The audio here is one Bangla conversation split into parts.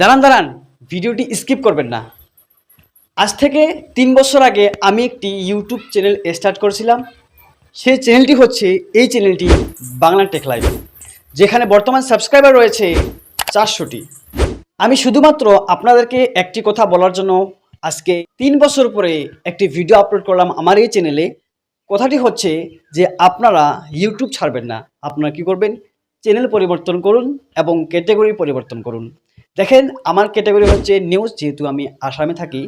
দাঁড়ান দাঁড়ান, ভিডিওটি স্কিপ করবেন না। আজ থেকে তিন বছর আগে আমি একটি ইউটিউব চ্যানেল স্টার্ট করেছিলাম। সেই চ্যানেলটি হচ্ছে, এই চ্যানেলটি বাংলা টেক লাইভ, যেখানে বর্তমান সাবস্ক্রাইবার রয়েছে চারশোটি। আমি শুধুমাত্র আপনাদেরকে একটি কথা বলার জন্য আজকে তিন বছর পরে একটি ভিডিও আপলোড করলাম আমার এই চ্যানেলে। কথাটি হচ্ছে যে, আপনারা ইউটিউব ছাড়বেন না। আপনারা কি করবেন? চ্যানেল পরিবর্তন করুন এবং ক্যাটেগরি পরিবর্তন করুন। দেখেন, আমার ক্যাটাগরি হচ্ছে নিউজ যেহেতু আমি আসামে থাকি।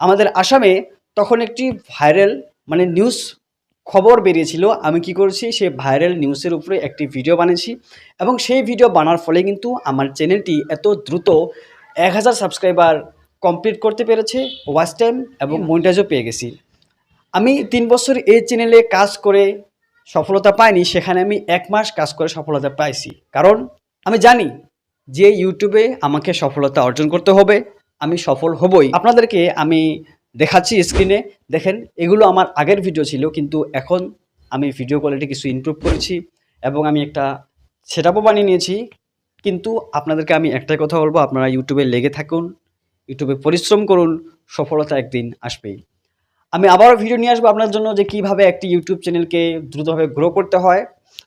আমাদের আসামে তখন একটি ভাইরাল মানে নিউজ খবর বেরিয়েছিল। আমি কি করেছি, সেই ভাইরাল নিউজের উপরে একটি ভিডিও বানিয়েছি এবং সেই ভিডিও বানার ফলে কিন্তু আমার চ্যানেলটি এত দ্রুত এক হাজার সাবস্ক্রাইবার কমপ্লিট করতে পেরেছে ওয়াচ টাইম এবং মনিটাইজও পেয়ে গেছি। আমি তিন বছর এই চ্যানেলে কাজ করে সফলতা পাইনি, সেখানে আমি এক মাস কাজ করে সফলতা পাইছি। কারণ আমি জানি যে ইউটিউবে আমাকে সফলতা অর্জন করতে হবে, আমি সফল হবই। আপনাদেরকে আমি দেখাচ্ছি স্ক্রিনে দেখেন, এগুলো আমার আগের ভিডিও ছিল, কিন্তু এখন আমি ভিডিও কোয়ালিটি কিছু ইমপ্রুভ করেছি এবং আমি একটা সেট বানিয়ে নিয়েছি। কিন্তু আপনাদেরকে আমি একটাই কথা বলব, আপনারা ইউটিউবে লেগে থাকুন ইউটিউবে পরিশ্রম করুন, সফলতা একদিন আসবেই। আমি আবারও ভিডিও নিয়ে আসব আপনার জন্য যে কীভাবে একটি ইউটিউব চ্যানেলকে দ্রুতভাবে গ্রো করতে হয়।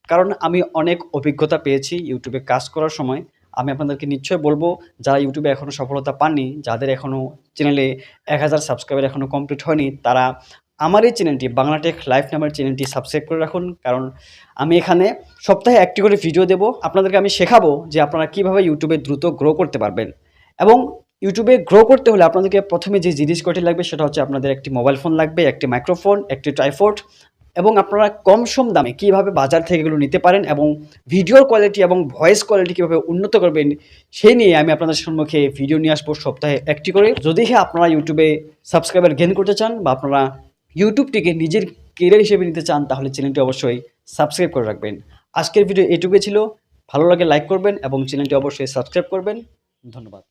কারণ আমি অনেক অভিজ্ঞতা পেয়েছি ইউটিউবে কাজ করার সময়। আমি আপনাদেরকে নিশ্চয়ই বলব, যারা ইউটিউবে এখনও সফলতা পাননি, যাদের এখনও চ্যানেলে এক হাজার সাবস্ক্রাইবার এখনও কমপ্লিট হয়নি, তারা আমার এই চ্যানেলটি বাংলাটেক লাইফ নামের চ্যানেলটি সাবস্ক্রাইব করে রাখুন। কারণ আমি এখানে সপ্তাহে একটি করে ভিডিও দেবো। আপনাদেরকে আমি শেখাবো যে আপনারা কীভাবে ইউটিউবে দ্রুত গ্রো করতে পারবেন। এবং ইউটিউবে গ্রো করতে হলে আপনাদেরকে প্রথমে যে জিনিস কয়টি লাগবে, সেটা হচ্ছে আপনাদের একটি মোবাইল ফোন লাগবে, একটি মাইক্রোফোন একটি ট্রাইফোর্ড এবং আপনারা কম সম দামে কীভাবে বাজার থেকে এগুলো নিতে পারেন এবং ভিডিওর কোয়ালিটি এবং ভয়েস কোয়ালিটি কীভাবে উন্নত করবেন, সেই নিয়ে আমি আপনাদের সম্মুখে ভিডিও নিয়ে আসব সপ্তাহে একটি করে। যদি হ্যাঁ আপনারা ইউটিউবে সাবস্ক্রাইবার গেন করতে চান বা আপনারা ইউটিউবটিকে নিজের কেরিয়ার হিসেবে নিতে চান, তাহলে চ্যানেলটি অবশ্যই সাবস্ক্রাইব করে রাখবেন। আজকের ভিডিও এটুকুই ছিল। ভালো লাগে লাইক করবেন এবং চ্যানেলটি অবশ্যই সাবস্ক্রাইব করবেন। ধন্যবাদ।